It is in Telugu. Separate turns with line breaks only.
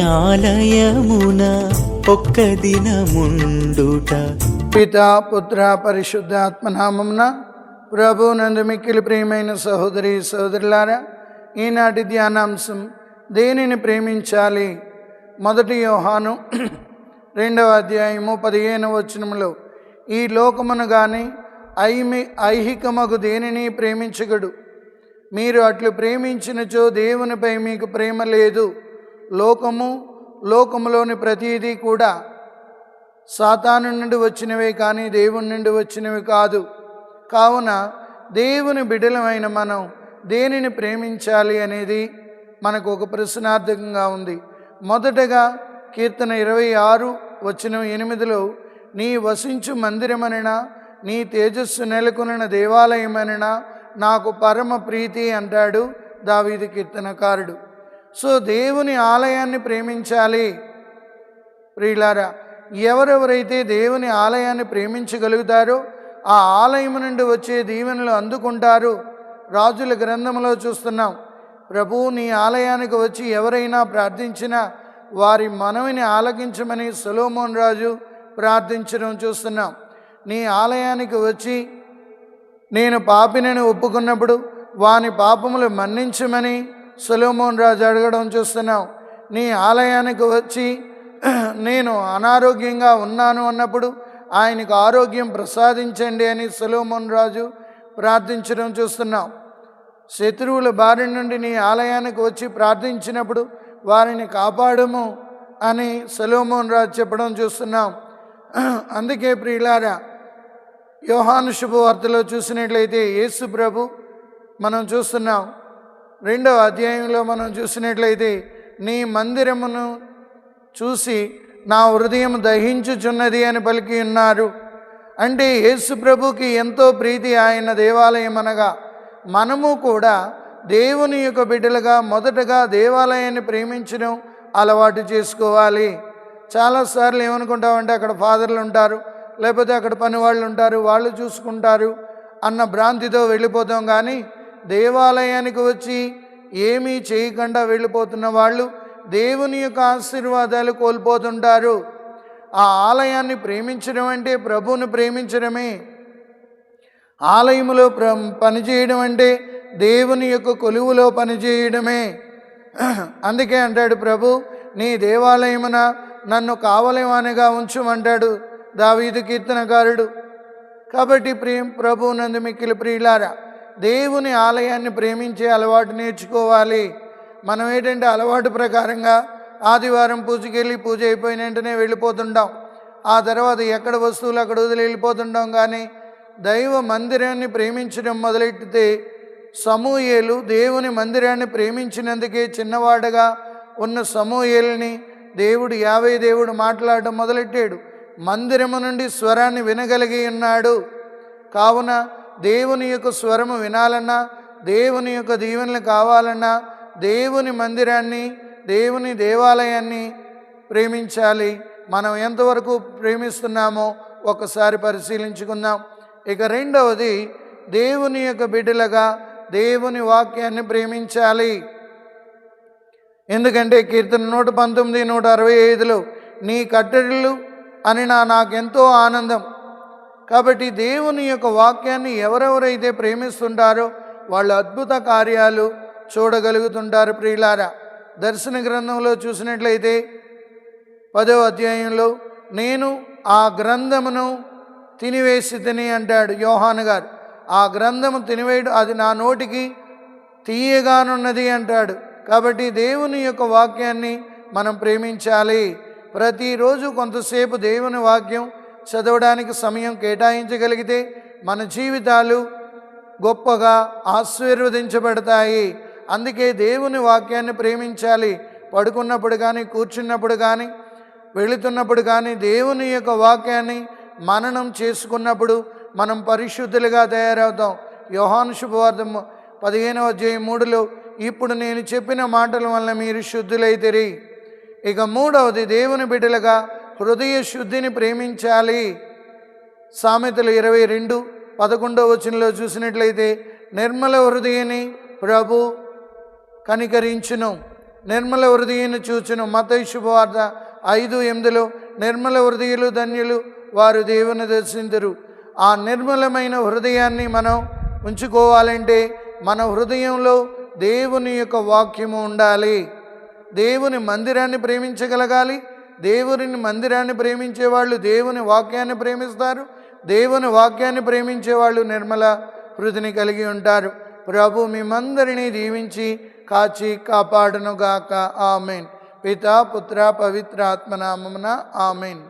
ఆలయమున ఒక్క దినముండుట.
పితా పుత్ర పరిశుద్ధాత్మ నామమున ప్రభు నందు మిక్కిలి ప్రియమైన సహోదరి సహోదరులారా ఈనాటి ధ్యానాంశం దేనిని ప్రేమించాలి? మొదటి యోహాను రెండవ అధ్యాయము పదిహేను వచనములో ఈ లోకమును కానీ ఐమి ఐహికమగు దేనిని ప్రేమించగడు? మీరు అట్లు ప్రేమించినచో దేవునిపై మీకు ప్రేమ లేదు. లోకము లోకములోని ప్రతీదీ కూడా సాతాను నుండి వచ్చినవే కానీ దేవుని నుండి వచ్చినవి కాదు. కావున దేవుని బిడలమైన మనం దేనిని ప్రేమించాలి అనేది మనకు ఒక ప్రశ్నార్థకంగా ఉంది. మొదటగా కీర్తన ఇరవై ఆరు వచ్చిన ఎనిమిదిలో నీ వసించు మందిరమనినా నీ తేజస్సు నెలకొనిన దేవాలయమనినా నాకు పరమ ప్రీతి అంటాడు దావీదు కీర్తనకారుడు. సో దేవుని ఆలయాన్ని ప్రేమించాలి. ప్రియులారా ఎవరెవరైతే దేవుని ఆలయాన్ని ప్రేమించగలుగుతారో ఆ ఆలయం నుండి వచ్చే దీవెనలు అందుకుంటారు. రాజుల గ్రంథంలో చూస్తున్నాం ప్రభు నీ ఆలయానికి వచ్చి ఎవరైనా ప్రార్థించినా వారి మనవిని ఆలకించమని సొలోమోన్ రాజు ప్రార్థించడం చూస్తున్నాం. నీ ఆలయానికి వచ్చి నేను పాపినని ఒప్పుకున్నప్పుడు వాని పాపములు మన్నించమని సొలోమోన్ రాజు అడగడం చూస్తున్నాం నీ ఆలయానికి వచ్చి నేను అనారోగ్యంగా ఉన్నాను అన్నప్పుడు ఆయనకు ఆరోగ్యం ప్రసాదించండి అని సొలోమోన్ రాజు ప్రార్థించడం చూస్తున్నాం శత్రువుల బారి నుండి నీ ఆలయానికి వచ్చి ప్రార్థించినప్పుడు వారిని కాపాడము అని సొలోమోన్ రాజు చెప్పడం చూస్తున్నాం అందుకే ప్రియులారా యోహాను శుభవార్తలో చూసినట్లయితే యేసు ప్రభు మనం చూస్తున్నాం. రెండవ అధ్యాయంలో మనం చూసినట్లయితే నీ మందిరమును చూసి నా హృదయం దహించుచున్నది అని పలికి ఉన్నారు. అంటే యేసు ప్రభుకి ఎంతో ప్రీతి ఆయన దేవాలయం అనగా మనము కూడా దేవుని యొక్క బిడ్డలుగా మొదటగా దేవాలయాన్ని ప్రేమించడం అలవాటు చేసుకోవాలి. చాలాసార్లు ఏమనుకుంటామంటే అక్కడ ఫాదర్లు ఉంటారు లేకపోతే అక్కడ పని వాళ్ళు ఉంటారు వాళ్ళు చూసుకుంటారు అన్న భ్రాంతితో వెళ్ళిపోతాం కానీ దేవాలయానికి వచ్చి ఏమీ చేయకుండా వెళ్ళిపోతున్న వాళ్ళు దేవుని యొక్క ఆశీర్వాదాలు కోల్పోతుంటారు. ఆ ఆలయాన్ని ప్రేమించడం అంటే ప్రభువును ప్రేమించడమే. ఆలయములో ప్ర పనిచేయడం అంటే దేవుని యొక్క కొలువులో పనిచేయడమే. అందుకే అంటాడు ప్రభు నీ దేవాలయమున నన్ను కావలేవానిగా ఉంచుమంటాడు దావీదు కీర్తనకారుడు. కాబట్టి ప్రేమ్ ప్రభు నందు మిక్కిలి ప్రియులారా దేవుని ఆలయాన్ని ప్రేమించే అలవాటు నేర్చుకోవాలి. మనం ఏంటంటే అలవాటు ప్రకారంగా ఆదివారం పూజకెళ్ళి పూజ అయిపోయిన వెంటనే వెళ్ళిపోతుంటాం. ఆ తర్వాత ఎక్కడ వస్తువులు అక్కడ వదిలి వెళ్ళిపోతుంటాం కానీ దైవ మందిరాన్ని ప్రేమించడం మొదలెట్టితే సమూయేలు దేవుని మందిరాన్ని ప్రేమించినందుకే చిన్నవాడగా ఉన్న సమూయేల్ని దేవుడు యాభై దేవుడు మాట్లాడడం మొదలెట్టాడు. మందిరము నుండి స్వరాన్ని వినగలిగి ఉన్నాడు. కావున దేవుని యొక్క స్వరము వినాలన్నా దేవుని యొక్క దీవెనలు కావాలన్నా దేవుని మందిరాన్ని దేవుని దేవాలయాన్ని ప్రేమించాలి. మనం ఎంతవరకు ప్రేమిస్తున్నామో ఒకసారి పరిశీలించుకుందాం. ఇక రెండవది దేవుని యొక్క బిడ్డలుగా దేవుని వాక్యాన్ని ప్రేమించాలి. ఎందుకంటే కీర్తన నూట పంతొమ్మిది నూట అరవై ఐదులో నీ కట్టడిలు అని నా నాకెంతో ఆనందం. కాబట్టి దేవుని యొక్క వాక్యాన్ని ఎవరెవరైతే ప్రేమిస్తుంటారో వాళ్ళు అద్భుత కార్యాలు చూడగలుగుతుంటారు ప్రియులారా. దర్శన గ్రంథంలో చూసినట్లయితే పదో అధ్యాయంలో నేను ఆ గ్రంథమును తినివేసి తిని అంటాడు యోహాను గారు. ఆ గ్రంథము తినివేయడం అది నా నోటికి తీయగానున్నది అంటాడు. కాబట్టి దేవుని యొక్క వాక్యాన్ని మనం ప్రేమించాలి. ప్రతిరోజు కొంతసేపు దేవుని వాక్యం చదవడానికి సమయం కేటాయించగలిగితే మన జీవితాలు గొప్పగా ఆశీర్వదించబడతాయి. అందుకే దేవుని వాక్యాన్ని ప్రేమించాలి. పడుకున్నప్పుడు కానీ కూర్చున్నప్పుడు కానీ వెళుతున్నప్పుడు కానీ దేవుని యొక్క వాక్యాన్ని మననం చేసుకున్నప్పుడు మనం పరిశుద్ధులుగా తయారవుతాం. యోహాను శుభవార్థం పదిహేనవ అధ్యాయం మూడులో ఇప్పుడు నేను చెప్పిన మాటల వల్ల మీరు శుద్ధులైతిరి. ఇక మూడవది దేవుని బిడ్డలుగా హృదయ శుద్ధిని ప్రేమించాలి. సామెతలు ఇరవై రెండు పదకొండవ వచనంలో చూసినట్లయితే నిర్మల హృదయని ప్రభు కనికరించును. నిర్మల హృదయను చూచును. మత శుభవార్త ఐదు ఎనిమిదిలో నిర్మల హృదయులు ధన్యులు వారు దేవుని దర్శించరు ఆ నిర్మలమైన హృదయాన్ని మనం ఉంచుకోవాలంటే మన హృదయంలో దేవుని యొక్క వాక్యము ఉండాలి. దేవుని మందిరాన్ని ప్రేమించగలగాలి. దేవుని మందిరాన్ని ప్రేమించే వాళ్ళు దేవుని వాక్యాన్ని ప్రేమిస్తారు. దేవుని వాక్యాన్ని ప్రేమించే వాళ్ళు నిర్మల హృదిని కలిగి ఉంటారు. ప్రభు మిమ్మందరినీ దీవించి కాచి కాపాడునుగాక. ఆమెన్. పిత పుత్ర పవిత్ర ఆత్మనామమున ఆమెన్.